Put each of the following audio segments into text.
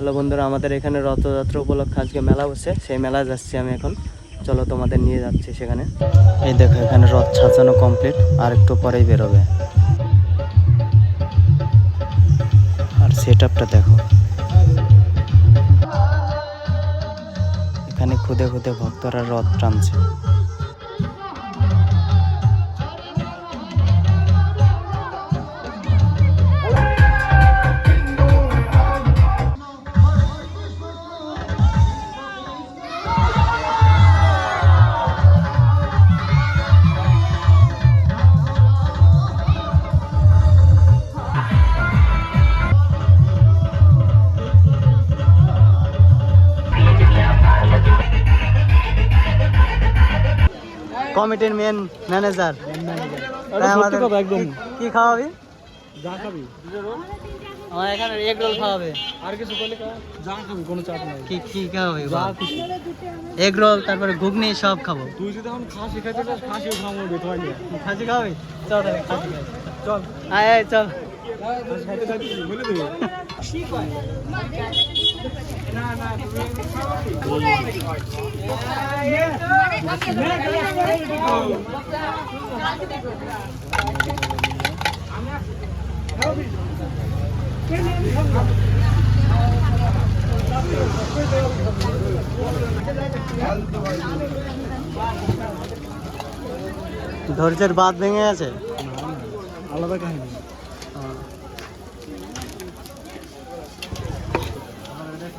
Hello বন্ধুরা, আমাদের এখানে রথযাত্রা উপলক্ষে আজকে মেলা বসে। সেই মেলা যাচ্ছি আমি এখন। চলো তোমাদের নিয়ে যাচ্ছি সেখানে। এই দেখো, এখানে রথ সাজানো কমপ্লিট আর একটু পরেই বেরোবে। আর সেট দেখো। এখানে খুদে খুদে ভক্তরা রথ টানছে। কমিটির মেন ম্যানেজার আমাদের একদম কি- খাওয়াবি যা খাবি আমার এখানে এগ রোল খাওয়াবে আর কিছু করলে যা খাবি কোনো চাপ নাই কি কি খাওয়াবে যা খুশি এগ রোল তারপরে ঘুগনি সব খাব তুই যদি এখন খাসি খাইতে চাস খাসিও খাব বেত খাসি খাওয়াবি চল তাহলে খাসি চল আয় আয় চল খাইতে চাইছিস বলে দেবে ধৈর্যের বাদ ভেঙে গেছে? আলাদা কাহিনী।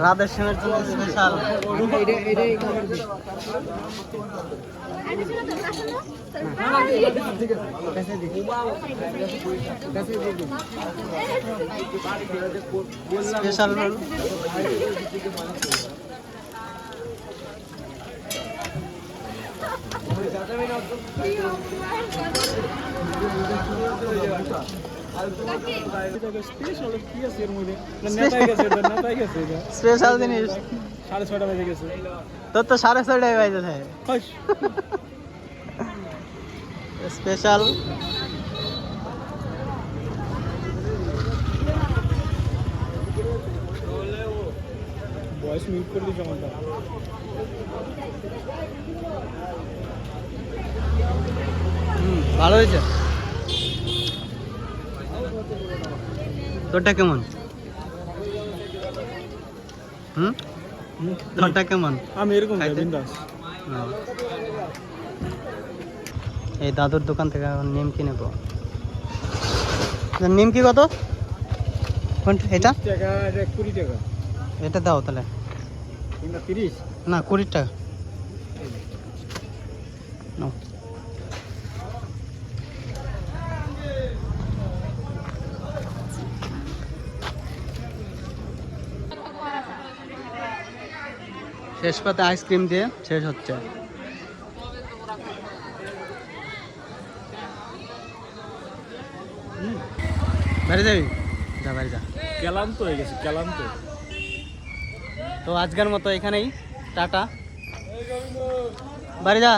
রাধের শ্যামের জন্য স্পেশাল স্পেশাল রোল স্পেশাল কি আছে এর মধ্যে না, নেতাই গেছে এটা নেতাই গেছে এটা স্পেশাল জিনিস। গেছে তোর তো সাড়ে ছয়টায় বাজে থাকে স্পেশাল মিট করলি কেমনটা হুম ভালো হয়েছে? তোরটা কেমন? হুম? তোরটা কেমন? আমি এরকম। এই দাদুর দোকান থেকে এখন নিম কিনে নেব। নিম কি কত? এটা? কুড়ি টাকা। এটা দাও তাহলে। তিরিশ? না কুড়ি টাকা। শেষ পাতে আইসক্রিম দিয়ে শেষ হচ্ছে। বাড়ি যাবি? যা বাড়ি যা। ক্লান্ত হয়ে গেছে ক্লান্ত। তো আজকের মতো এখানেই টাটা। বাড়ি যা।